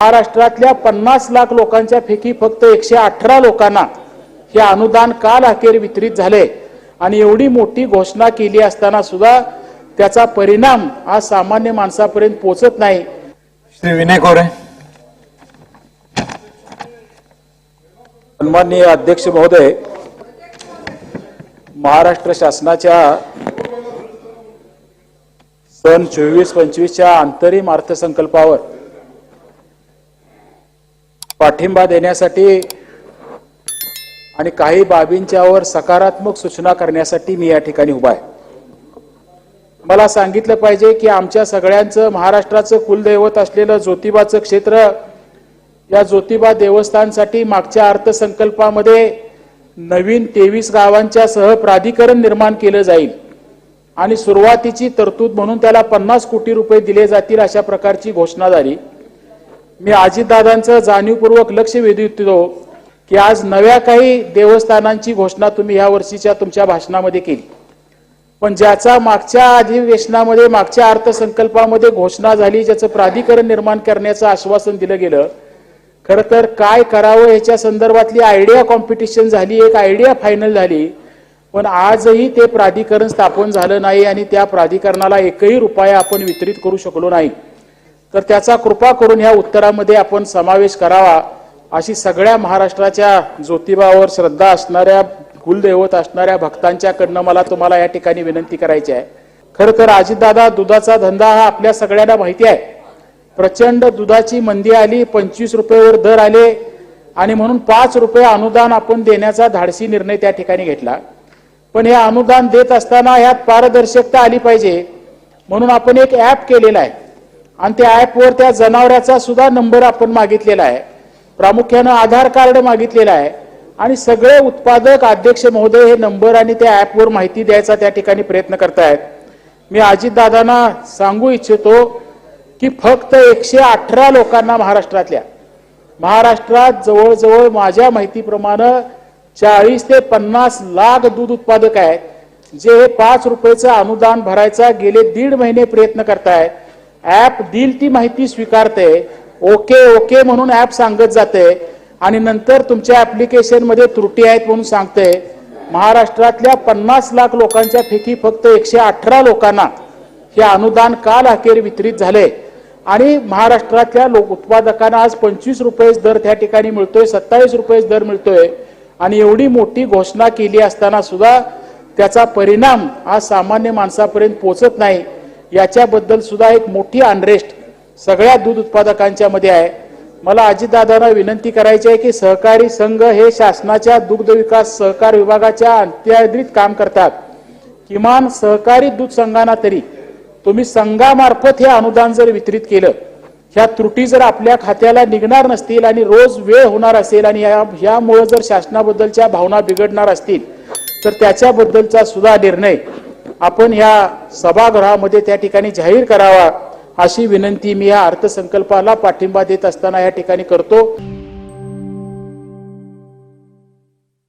महाराष्ट्रातल्या पन्नास लाख लोकांच्या पैकी फक्त एकशे अठरा लोकांना हे अनुदान काल अखेर वितरित झाले. आणि एवढी मोठी घोषणा केली असताना सुद्धा त्याचा परिणाम आज सामान्य माणसापर्यंत पोहोचत नाही. श्री विनय कोरे. सन्माननीय अध्यक्ष महोदय महाराष्ट्र शासनाच्या सन चोवीस पंचवीसच्या अंतरिम अर्थसंकल्पावर पाठिंबा देण्यासाठी आणि काही बाबींच्यावर सकारात्मक सूचना करण्यासाठी मी या ठिकाणी उभा आहे. मला सांगितलं पाहिजे की आमच्या सगळ्यांचं महाराष्ट्राचं कुलदैवत असलेलं ज्योतिबाचं क्षेत्र या ज्योतिबा देवस्थानसाठी मागच्या अर्थसंकल्पामध्ये नवीन तेवीस गावांच्या सह प्राधिकरण निर्माण केलं जाईल. आणि सुरुवातीची तरतूद म्हणून त्याला पन्नास कोटी रुपये दिले जातील अशा प्रकारची घोषणा झाली. मी अजितदादांचं जाणीवपूर्वक लक्ष वेधितो की आज नव्या काही देवस्थानांची घोषणा तुम्ही ह्या वर्षीच्या तुमच्या भाषणामध्ये केली. पण ज्याचा मागच्या अधिवेशनामध्ये मागच्या अर्थसंकल्पामध्ये घोषणा झाली ज्याचं प्राधिकरण निर्माण करण्याचं आश्वासन दिलं गेलं खरं तर काय करावं याच्या संदर्भातली आयडिया कॉम्पिटिशन झाली एक आयडिया फायनल झाली. पण आजही ते प्राधिकरण स्थापन झालं नाही आणि त्या प्राधिकरणाला एकही रुपया आपण वितरित करू शकलो नाही. तर त्याचा कृपा करून ह्या उत्तरामध्ये आपण समावेश करावा अशी सगळ्या महाराष्ट्राच्या ज्योतिबावर श्रद्धा असणाऱ्या कुलदैवत असणाऱ्या भक्तांच्याकडनं मला तुम्हाला या ठिकाणी विनंती करायची आहे. खरं तर अजितदादा दुधाचा धंदा हा आपल्या सगळ्यांना माहिती आहे. प्रचंड दुधाची मंदी आली पंचवीस रुपयेवर दर आले आणि म्हणून पाच रुपये अनुदान आपण देण्याचा धाडसी निर्णय त्या ठिकाणी घेतला. पण हे अनुदान देत असताना ह्यात पारदर्शकता आली पाहिजे. म्हणून आपण एक ऍप केलेला आहे. आणि त्या ऍपवर त्या जनावराचा सुद्धा नंबर आपण मागितलेला आहे. प्रामुख्यानं आधार कार्ड मागितलेलं आहे. आणि सगळे उत्पादक अध्यक्ष महोदय हे नंबर आणि त्या ऍपवर माहिती द्यायचा त्या ठिकाणी प्रयत्न करतायत. मी अजितदादांना सांगू इच्छितो की फक्त एकशे अठरा लोकांना महाराष्ट्रातल्या महाराष्ट्रात जवळजवळ माझ्या माहितीप्रमाणे चाळीस ते पन्नास लाख दूध उत्पादक आहेत जे हे पाच रुपयाचं अनुदान भरायचा गेले दीड महिने प्रयत्न करतायत. ऍप दिल ती माहिती स्वीकारते ओके ओके म्हणून ऍप सांगत जाते आणि नंतर तुमच्या ॲप्लिकेशनमध्ये त्रुटी आहेत म्हणून सांगते. महाराष्ट्रातल्या पन्नास लाख लोकांच्या पैकी फक्त एकशे अठरा लोकांना हे अनुदान काल अखेर वितरित झाले. आणि महाराष्ट्रातल्या लोक उत्पादकांना आज पंचवीस रुपये दर त्या ठिकाणी मिळतोय सत्तावीस रुपये दर मिळतोय. आणि एवढी मोठी घोषणा केली असताना सुद्धा त्याचा परिणाम आज सामान्य माणसापर्यंत पोहोचत नाही. याच्याबद्दल सुद्धा एक मोठी अनरेस्ट सगळ्या दूध उत्पादकांच्या मध्ये आहे. मला अजितदादांना विनंती करायची आहे की सहकारी संघ हे शासनाच्या दुग्ध विकास सहकार विभागाच्या अंत्यादित काम करतात. किमान सहकारी दूध संघांना तरी तुम्ही संघामार्फत हे अनुदान जर वितरित केलं ह्या त्रुटी जर आपल्या खात्याला निघणार नसतील आणि रोज वेळ होणार असेल आणि या ह्यामुळे जर शासनाबद्दलच्या भावना बिघडणार असतील तर त्याच्याबद्दलचा सुद्धा निर्णय आपण ह्या सभागृहामध्ये त्या ठिकाणी जाहीर करावा अशी विनंती मी या अर्थसंकल्पाला पाठिंबा देत असताना या ठिकाणी करतो.